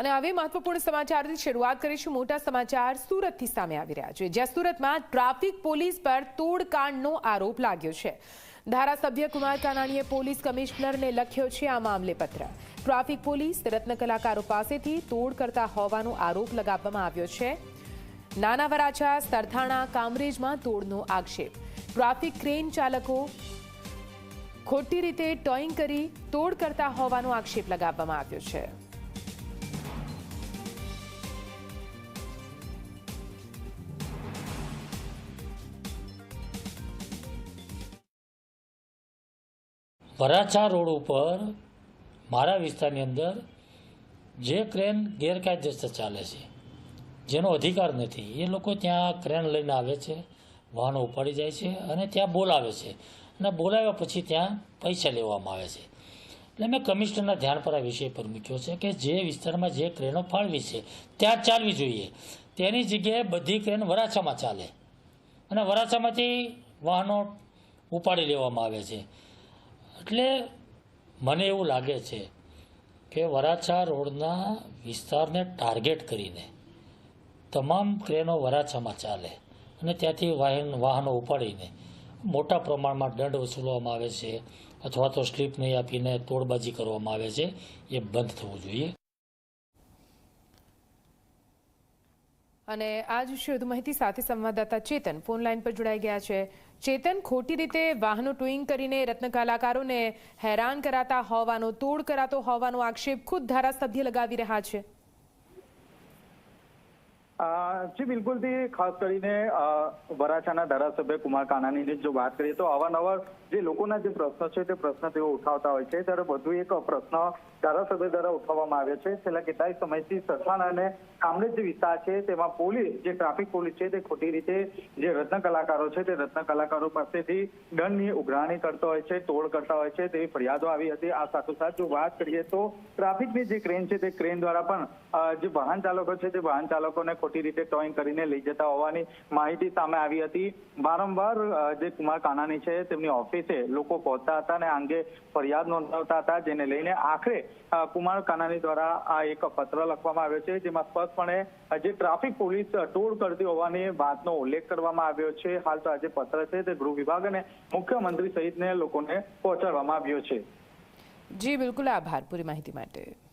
અને હવે મહત્વપૂર્ણ સમાચારથી શરૂઆત કરીશું. મોટા સમાચાર સુરતથી સામે આવી રહ્યા છે. જ્યાં સુરતમાં ટ્રાફિક પોલીસ પર તોડકાંડનો આરોપ લાગ્યો છે. ધારાસભ્ય કુમાર કાનાણીએ પોલીસ કમિશનરને લખ્યો છે આ મામલે પત્ર ટ્રાફિક પોલીસ રત્ન કલાકારો પાસેથી તોડ કરતા હોવાનો આરોપ લગાવવામાં આવ્યો છે. નાના વરાછા સરથાણા, કામરેજમાં તોડનો આક્ષેપ. ટ્રાફિક ક્રેન ચાલકો ખોટી રીતે ટોઈંગ કરી તોડ કરતા હોવાનો આક્ષેપ લગાવવામાં આવ્યો છે. વરાછા રોડ ઉપર મારા વિસ્તારની અંદર જે ક્રેન ગેરકાયદેસર ચાલે છે, જેનો અધિકાર નથી, એ લોકો ત્યાં ક્રેન લઈને આવે છે, વાહનો ઉપાડી જાય છે અને ત્યાં બોલાવે છે. અને બોલાવ્યા પછી ત્યાં પૈસા લેવામાં આવે છે. એટલે મેં કમિશનરના ધ્યાન પર આ વિષય પર મૂક્યો છે કે જે વિસ્તારમાં જે ક્રેનો ફાળવી છે, ત્યાં ચાલવી જોઈએ. તેની જગ્યાએ બધી ક્રેન વરાછામાં ચાલે. અને વરાછામાંથી વાહનો ઉપાડી લેવામાં આવે છે. એટલે મને એવું લાગે છે કે વરાછા રોડના વિસ્તારને ટાર્ગેટ કરીને તમામ ક્રેનો વરાછામાં ચાલે અને ત્યાંથી વાહન, વાહનો ઉપાડીને મોટા પ્રમાણમાં દંડ વસૂલવામાં આવે છે અથવા તો સ્લીપ નહીં આપીને તોડબાજી કરવામાં આવે છે, એ બંધ થવું જોઈએ. અને આજ જ શોધ માહિતી સાથે સંવાદદાતા ચેતન ફોન લાઈન પર જોડાઈ ગયા છે. ચેતન, ખોટી રીતે વાહનો ટુઈંગ કરીને રત્ન કલાકારોને હેરાન કરાતા હોવાનો, તોડ કરાતો હોવાનો આક્ષેપ ખુદ ધારાસભ્ય લગાવી રહ્યા છે. જી બિલકુલથી ખાસ કરીને વરાછાના ધારાસભ્ય કુમાર કાનાની જો વાત કરીએ તો અવારનવાર જે લોકોના જે પ્રશ્નો છે તે પ્રશ્ન તેઓ ઉઠાવતા હોય છે. ત્યારે વધુ એક પ્રશ્ન ધારાસભ્ય દ્વારા ઉઠાવવામાં આવ્યો છે. છેલ્લા કેટલાય સમયથી સરથાણા અને કામરેજ જે વિસ્તાર છે તેમાં પોલીસ, જે ટ્રાફિક પોલીસ છે તે ખોટી રીતે જે રત્ન કલાકારો છે તે રત્ન કલાકારો પાસેથી દંડની ઉઘરાણી કરતો હોય છે, તોડ કરતા હોય છે તેવી ફરિયાદો આવી હતી. આ સાથોસાથ જો વાત કરીએ તો ટ્રાફિકની જે ક્રેન છે તે ક્રેન દ્વારા પણ જે વાહન ચાલકો છે તે વાહન ચાલકોને ખોટી રીતે ટોઈંગ કરીને લઈ જતા હોવાની માહિતી સામે આવી હતી. વારંવાર જે કુમાર કાનાની છે, તેમની ઓફિસે લોકો પહોંચતા હતા અને અંગે ફરિયાદ નોંધાવતા હતા, જેને લઈને આખરે કુમાર કાનાની દ્વારા આ એક પત્ર લખવામાં આવ્યો છે, જેમાં સ્પષ્ટપણે જે ટ્રાફિક પોલીસ ટોળ કરતી હોવાની વાતનો ઉલ્લેખ કરવામાં આવ્યો છે. હાલ તો આ જે પત્ર છે તે ગૃહ વિભાગ અને મુખ્યમંત્રી સહિતને લોકોને પહોંચાડવામાં આવ્યો છે. જી, બિલકુલ આભાર પૂરી માહિતી માટે.